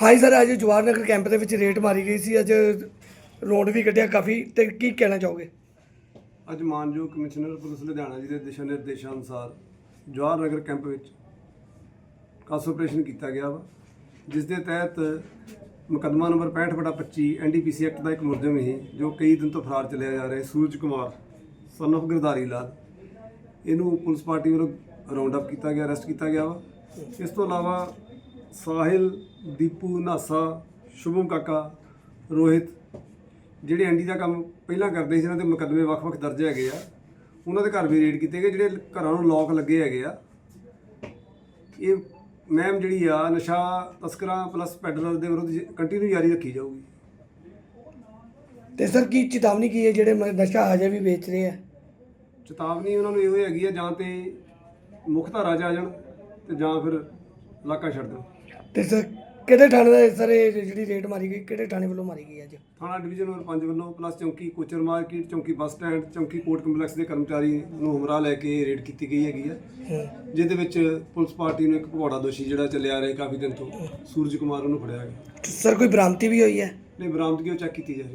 ਹਾਂਜੀ ਸਰ, ਅੱਜ ਜਵਾਹਰ ਨਗਰ ਕੈਂਪ ਦੇ ਵਿੱਚ ਰੇਟ ਮਾਰੀ ਗਈ ਸੀ, ਅੱਜ ਰੋਡ ਵੀ ਕੱਢਿਆ ਕਾਫੀ, ਤੇ ਕੀ ਕਹਿਣਾ ਚਾਹੋਗੇ? ਅੱਜ ਮਾਨਯੋਗ ਕਮਿਸ਼ਨਰ ਪੁਲਿਸ ਲੁਧਿਆਣਾ ਜੀ ਦੇ ਦਿਸ਼ਾ ਨਿਰਦੇਸ਼ਾਂ ਅਨੁਸਾਰ ਜਵਾਹਰ ਨਗਰ ਕੈਂਪ ਵਿੱਚ ਕਾਸ ਆਪਰੇਸ਼ਨ ਕੀਤਾ ਗਿਆ ਵਾ, ਜਿਸ ਦੇ ਤਹਿਤ ਮੁਕੱਦਮਾ ਨੰਬਰ 65/25 ਐਨਡੀਪੀਸੀ ਐਕਟ ਦਾ ਇੱਕ ਮੁਲਜ਼ਮ ਹੀ ਜੋ ਕਈ ਦਿਨ ਤੋਂ ਫਰਾਰ ਚੱਲਿਆ ਜਾ ਰਿਹਾ, ਸੂਰਜ ਕੁਮਾਰ ਸਨ of ਗਿਰਦਾਰੀ ਲਾਲ। ਇਹਨੂੰ ਪੁਲਿਸ ਪਾਰਟੀ ਵੱਲੋਂ ਰਾਉਂਡ ਅਪ ਕੀਤਾ ਗਿਆ ਅਰੈਸਟ ਕੀਤਾ ਗਿਆ ਵਾ। ਇਸ ਤੋਂ ਇਲਾਵਾ ਸਾਹਿਲ ਦੀਪੂ ਨਾਸਾ ਸ਼ੁਭਮ ਕਾਕਾ ਰੋਹਿਤ ਜਿਹੜੇ ਐਂਡੀ ਦਾ ਕੰਮ ਪਹਿਲਾਂ ਕਰਦੇ ਸੀ ਜਿਹਨਾਂ ਦੇ ਮੁਕੱਦਮੇ ਵੱਖ-ਵੱਖ ਦਰਜ ਹੈਗੇ ਆ। ਉਹਨਾਂ ਦੇ ਘਰ ਵੀ ਰੇਡ ਕੀਤੇ ਗਏ ਜਿਹੜੇ ਘਰਾਂ ਨੂੰ ਲੋਕ ਲੱਗੇ ਹੈਗੇ ਆ। ਇਹ ਮੈਮ ਜਿਹੜੀ ਆ ਨਸ਼ਾ ਤਸਕਰਾਂ ਪਲੱਸ ਪੈਡਲਰ ਦੇ ਵਿਰੁੱਧ ਕੰਟੀਨਿਊ ਜਾਰੀ ਰੱਖੀ ਜਾਊਗੀ। ਤੇ ਸਰ ਕੀ ਚੇਤਾਵਨੀ ਕੀ ਹੈ ਜਿਹੜੇ ਮ- ਨਸ਼ਾ ਹਜੇ ਵੀ ਵੇਚ ਰਹੇ ਆ? ਚੇਤਾਵਨੀ ਉਹਨਾਂ ਨੂੰ ਇਹੋ ਹੈਗੀ ਆ ਜਾਂ ਤੇ ਮੁੱਖ ਧਾਰਾ 'ਚ ਆ ਜਾਣ ਤੇ ਜਾਂ ਫਿਰ ਇਲਾਕਾ ਛੱਡ ਦੇਣ ਤੇ ਸਰ ਕਿਹੜੇ ਥਾਣੇ ਦਾ ਸਰ ਇਹ ਜਿਹੜੀ ਰੇਟ ਮਾਰੀ ਗਈ ਕਿਹੜੇ ਥਾਣੇ ਵੱਲੋਂ ਮਾਰੀ ਗਈ ਅੱਜ? ਥਾਣਾ ਡਿਵੀਜ਼ਨ ਨੰਬਰ 5 ਵੱਲੋਂ ਪਲੱਸ ਚੌਂਕੀ ਕੋਚਰ ਮਾਰਕੀਟ ਚੌਂਕੀ ਬੱਸ ਸਟੈਂਡ ਚੌਂਕੀ ਕੋਰਟ ਕੰਪਲੈਕਸ ਦੇ ਕਰਮਚਾਰੀ ਨੂੰ ਹਮਰਾ ਲੈ ਕੇ ਰੇਡ ਕੀਤੀ ਗਈ ਹੈਗੀ ਆ ਹੂੰ। ਜਿਹਦੇ ਵਿੱਚ ਪੁਲਿਸ ਪਾਰਟੀ ਨੂੰ ਇੱਕ ਭਗੌੜਾ ਦੋਸ਼ੀ ਜਿਹੜਾ ਚੱਲਿਆ ਰਿਹਾ ਕਾਫੀ ਦਿਨ ਤੋਂ ਸੂਰਜ ਕੁਮਾਰ ਉਹਨੂੰ ਫੜਿਆ ਗਿਆ। ਸਰ ਕੋਈ ਬਰਾਮਤੀ ਵੀ ਹੋਈ ਹੈ? ਨੇ ਬਰਾਮਦਗੀ ਉਹ ਚੈੱਕ ਕੀਤੀ ਜਾ ਰਹੀ